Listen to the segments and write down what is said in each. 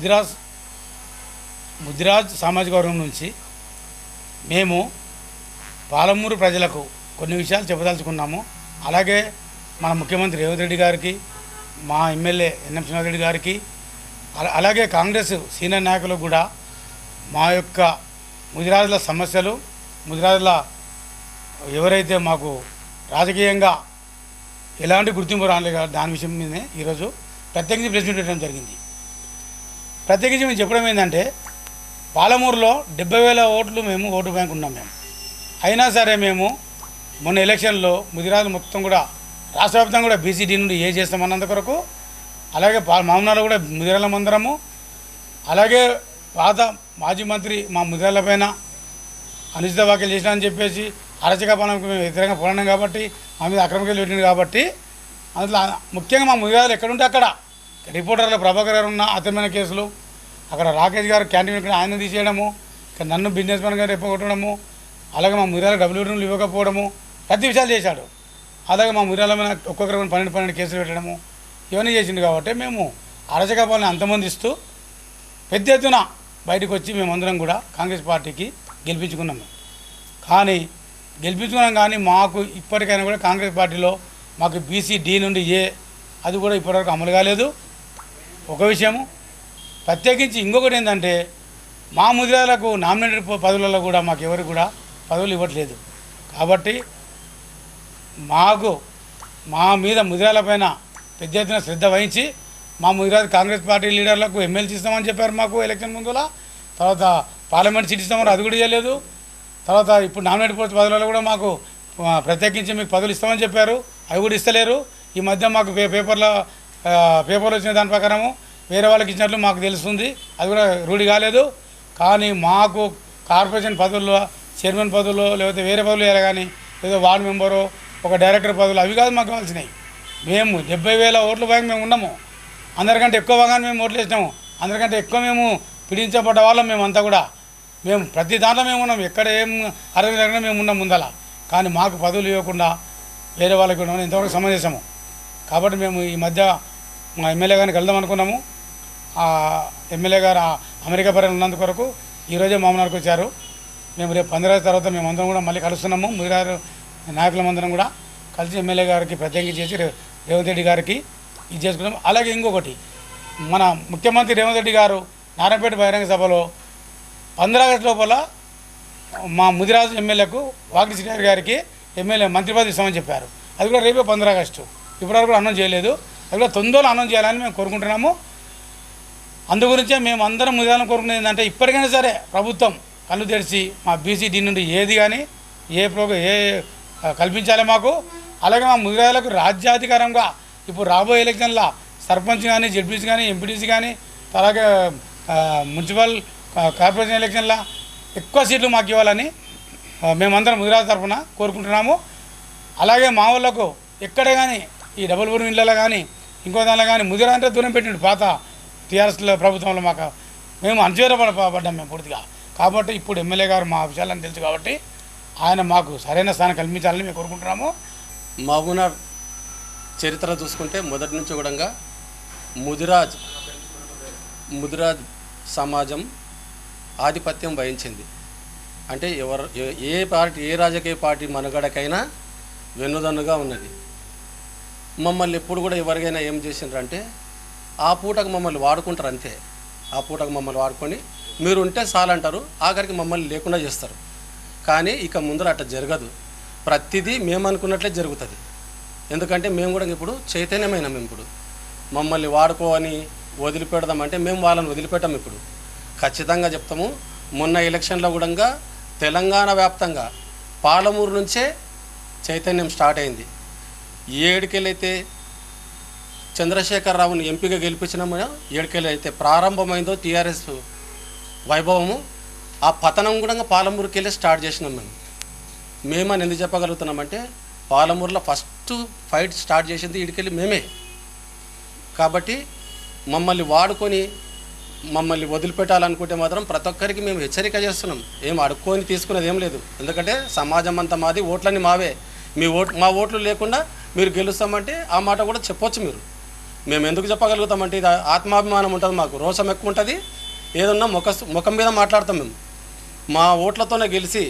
ముదిరాజ్ ముదిరాజ్ సామాజిక వర్గం నుంచి మేము పాలమూరు ప్రజలకు కొన్ని విషయాలు చెప్పదలుచుకున్నాము. అలాగే మన ముఖ్యమంత్రి రేవంత్ రెడ్డి గారికి మా ఎమ్మెల్యే ఎన్ఎం శ్రీనాథ్ గారికి అలా- అలాగే కాంగ్రెస్ సీనియర్ నాయకులకు కూడా మా యొక్క ముదిరాజుల సమస్యలు ముదిరాజుల ఎవరైతే మాకు రాజకీయంగా ఎలాంటి గుర్తింపు రాలేదు దాని విషయం మీదనే ఈరోజు ప్రత్యేకించి ప్రెస్ మీట్ పెట్టడం జరిగింది. ప్రత్యేకించి మేము చెప్పడం ఏంటంటే పాలమూరులో డెబ్బై వేల ఓట్లు మేము ఓటు బ్యాంక్ ఉన్నాం మేము. అయినా సరే మేము మొన్న ఎలక్షన్లో ముదిరాజు మొత్తం కూడా రాష్ట్ర వ్యాప్తంగా కూడా బీసీడీ నుండి ఏ చేస్తామన్నంత కొరకు అలాగే పా కూడా ముదిరాల మందరము అలాగే పాత మాజీ మంత్రి మా ముదిరాల పైన అనుచిత వ్యాఖ్యలు చేసినా అని చెప్పేసి అరచక పాలనకు మేము వ్యతిరేకంగా పోరాడినాం కాబట్టి మా మీద అక్రమకేలు పెట్టింది కాబట్టి అందులో ముఖ్యంగా మా ముదిరాజులు ఎక్కడుంటే అక్కడ. రిపోర్టర్ల ప్రభాకర్ గారు ఉన్న అతమైన కేసులు అక్కడ రాకేష్ గారు క్యాంటీన్ ఇక్కడ ఆయన తీసేయడము ఇక్కడ నన్ను బిజినెస్ మ్యాన్గా రెప్పగొట్టడము అలాగే మా ముదిరాల డబ్ల్యూ ఇవ్వకపోవడము ప్రతి విషయాలు చేశాడు. అలాగే మా ముదిరాల మీద ఒక్కొక్కరి పన్నెండు పన్నెండు కేసులు పెట్టడము ఇవన్నీ చేసిండు కాబట్టి మేము అరచక పాలన అంతమందిస్తూ పెద్ద ఎత్తున బయటకు వచ్చి మేమందరం కూడా కాంగ్రెస్ పార్టీకి గెలిపించుకున్నాము. కానీ గెలిపించుకున్నాం కానీ మాకు ఇప్పటికైనా కూడా కాంగ్రెస్ పార్టీలో మాకు బీసీ డి నుండి ఏ అది కూడా ఇప్పటివరకు అమలు కాలేదు. ఒక విషయము. ప్రత్యేకించి ఇంకొకటి ఏంటంటే మా ముదిరాలకు నామినేటెడ్ పదవులలో కూడా మాకు ఎవరు కూడా పదవులు ఇవ్వట్లేదు. కాబట్టి మాకు మా మీద ముదిరాలపైన పెద్ద ఎత్తున శ్రద్ధ వహించి మా ముదిరాజ్ కాంగ్రెస్ పార్టీ లీడర్లకు ఎమ్మెల్సీ ఇస్తామని చెప్పారు మాకు ఎలక్షన్ ముందుల. తర్వాత పార్లమెంట్ సీట్ ఇస్తామని అది కూడా చేయలేదు తర్వాత ఇప్పుడు నామినేట్ పోస్ట్ పదవులలో కూడా మాకు ప్రత్యేకించి మీకు పదవులు ఇస్తామని చెప్పారు. అవి కూడా ఇస్తలేరు. ఈ మధ్య మాకు పేపర్లో పేపర్లు వచ్చిన దాని ప్రకారము వేరే వాళ్ళకి ఇచ్చినట్లు మాకు తెలుస్తుంది. అది కూడా రూఢి కాలేదు. కానీ మాకు కార్పొరేషన్ పదవుల్లో చైర్మన్ పదుల్లో లేకపోతే వేరే పదవులు వేయాలి కానీ ఏదో వార్డు మెంబరు ఒక డైరెక్టర్ పదవులు అవి కాదు మాకు కావాల్సినవి. మేము డెబ్బై వేల ఓట్ల భాగం మేము ఉన్నాము. అందరికంటే ఎక్కువ భాగాన్ని మేము ఓట్లు వేసినాము. అందరికంటే ఎక్కువ మేము పిడించబడ్డ వాళ్ళం మేమంతా కూడా. మేము ప్రతి దాంట్లో మేము ఉన్నాం ఎక్కడ ఏం అరవై దగ్గర మేము ఉన్నాం ముందల. కానీ మాకు పదవులు ఇవ్వకుండా వేరే వాళ్ళకి ఉన్నాం ఇంతవరకు సమంజసము కాబట్టి మేము ఈ మధ్య మా ఎమ్మెల్యే గారిని కలుద్దాం అనుకున్నాము. ఆ ఎమ్మెల్యే గారు అమెరికా పర్యటన ఉన్నందుకు కొరకు ఈరోజే మామూలు వచ్చారు. మేము రేపు పంద్రాజు తర్వాత మేమందరం కూడా మళ్ళీ కలుస్తున్నాము. ముదిరారు నాయకులమందరం కూడా కలిసి ఎమ్మెల్యే గారికి ప్రత్యేకించి చేసి రేవంత్ రెడ్డి గారికి ఇది చేసుకున్నాం అలాగే ఇంకొకటి మన ముఖ్యమంత్రి రేవంత్ రెడ్డి గారు నారాయణపేట బహిరంగ సభలో పంద్రా ఆగస్టు లోపల మా ముదిరాజు ఎమ్మెల్యేకు వాకి శ్రీహరి గారికి ఎమ్మెల్యే మంత్రి పదవి ఇస్తామని చెప్పారు. అది కూడా రేపే పంద్రా ఆగస్టు ఇప్పటివరకు కూడా అన్నం చేయలేదు. అది తొందరలో అనౌన్స్ చేయాలని మేము కోరుకుంటున్నాము. అందు గురించే మేము అందరం ముదాలను కోరుకునేది ఏంటంటే ఇప్పటికైనా సరే ప్రభుత్వం కళ్ళు తెరిచి మా బీసీ దీని నుండి ఏది కానీ ఏ ప్రోగ్రా ఏ కల్పించాలి మాకు. అలాగే మా ముదిరాలకు రాజ్యాధికారంగా ఇప్పుడు రాబోయే ఎలక్షన్ల సర్పంచ్ కానీ జడ్పీసీ కానీ ఎంపీటీసీ కానీ అలాగే మున్సిపల్ కార్పొరేషన్ ఎలక్షన్ల ఎక్కువ సీట్లు మాకు ఇవ్వాలని మేమందరం ముదిరాజు తరఫున కోరుకుంటున్నాము. అలాగే మా వాళ్ళకు ఎక్కడ కానీ ఈ డబుల్ బెడ్రూమ్ ఇళ్ళలో కానీ ఇంకో దానిలో కానీ ముదిరా అంటే దూరం పెట్టిండు పాత టీఆర్ఎస్లో ప్రభుత్వంలో మాకు మేము అణచివేరపడ పడ్డాం మేము పూర్తిగా. కాబట్టి ఇప్పుడు ఎమ్మెల్యే గారు మా విషయాలని తెలుసు కాబట్టి ఆయన మాకు సరైన స్థానం కల్పించాలని మేము కోరుకుంటున్నాము. మహబూనార్ చరిత్ర చూసుకుంటే మొదటి నుంచి కూడా ముదిరాజ్ ముదిరాజ్ సమాజం ఆధిపత్యం వహించింది. అంటే ఎవరు ఏ పార్టీ ఏ రాజకీయ పార్టీ మనుగడకైనా వెన్నుదన్నుగా ఉన్నది. మమ్మల్ని ఎప్పుడు కూడా ఎవరికైనా ఏం చేసిండ్రంటే ఆ పూటకు మమ్మల్ని వాడుకుంటారు అంతే. ఆ పూటకు మమ్మల్ని వాడుకొని మీరు ఉంటే చాలంటారు ఆఖరికి మమ్మల్ని లేకుండా చేస్తారు. కానీ ఇక ముందర అట్లా జరగదు. ప్రతిదీ మేము అనుకున్నట్లే జరుగుతుంది. ఎందుకంటే మేము కూడా ఇప్పుడు చైతన్యమైనాం ఇప్పుడు. మమ్మల్ని వాడుకోని వదిలిపెడదామంటే మేము వాళ్ళని వదిలిపెట్టాం ఇప్పుడు. ఖచ్చితంగా చెప్తాము మొన్న ఎలక్షన్లో కూడా తెలంగాణ వ్యాప్తంగా పాలమూరు నుంచే చైతన్యం స్టార్ట్ అయింది. ఏడుకెళ్ళైతే చంద్రశేఖరరావుని ఎంపీగా గెలిపించినామో ఏడుకెళ్ళి అయితే ప్రారంభమైందో టీఆర్ఎస్ వైభవము ఆ పతనం కూడా పాలమూరుకి వెళ్ళి స్టార్ట్ చేసినాం మేము. మేమని ఎందుకు చెప్పగలుగుతున్నామంటే పాలమూరులో ఫస్ట్ ఫైట్ స్టార్ట్ చేసింది ఇడికెళ్ళి మేమే. కాబట్టి మమ్మల్ని వాడుకొని మమ్మల్ని వదిలిపెట్టాలనుకుంటే మాత్రం ప్రతి ఒక్కరికి మేము హెచ్చరిక చేస్తున్నాం. ఏం అడుక్కొని తీసుకునేది ఏం లేదు. ఎందుకంటే సమాజం అంతా మాది ఓట్లన్నీ మావే. మీ ఓట్ మా ఓట్లు లేకుండా మీరు గెలుస్తామంటే ఆ మాట కూడా చెప్పొచ్చు మీరు. మేము ఎందుకు చెప్పగలుగుతామంటే ఇది ఆత్మాభిమానం ఉంటుంది మాకు రోషం ఎక్కువ ఉంటుంది. ఏదన్నా ముఖ ముఖం మీద మాట్లాడతాం మేము. మా ఓట్లతోనే గెలిచి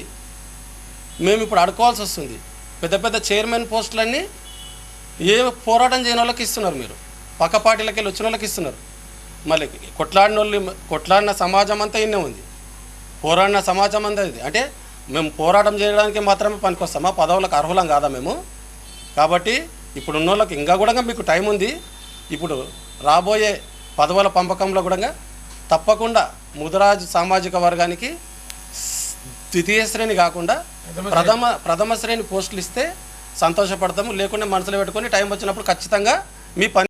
మేము ఇప్పుడు అడుకోవాల్సి వస్తుంది. పెద్ద పెద్ద చైర్మన్ పోస్టులన్నీ ఏ పోరాటం చేయని వాళ్ళకి ఇస్తున్నారు మీరు. పక్క పార్టీలకి వెళ్ళి వచ్చిన వాళ్ళకి ఇస్తున్నారు. మళ్ళీ కొట్లాడిన వాళ్ళు కొట్లాడిన సమాజం అంతా ఇన్నే ఉంది. పోరాడిన సమాజం అంతా ఇది. అంటే మేము పోరాటం చేయడానికి మాత్రమే పనికొస్తామా? పదవులకు అర్హులం కాదా మేము? కాబట్టి ఇప్పుడు ఉన్న వాళ్ళకి ఇంకా కూడా మీకు టైం ఉంది. ఇప్పుడు రాబోయే పదవుల పంపకంలో కూడా తప్పకుండా ముదిరాజు సామాజిక వర్గానికి ద్వితీయ శ్రేణి కాకుండా ప్రథమ ప్రథమ శ్రేణి పోస్టులు ఇస్తే సంతోషపడతాము. లేకుండా మనసులో పెట్టుకొని టైం వచ్చినప్పుడు ఖచ్చితంగా మీ పని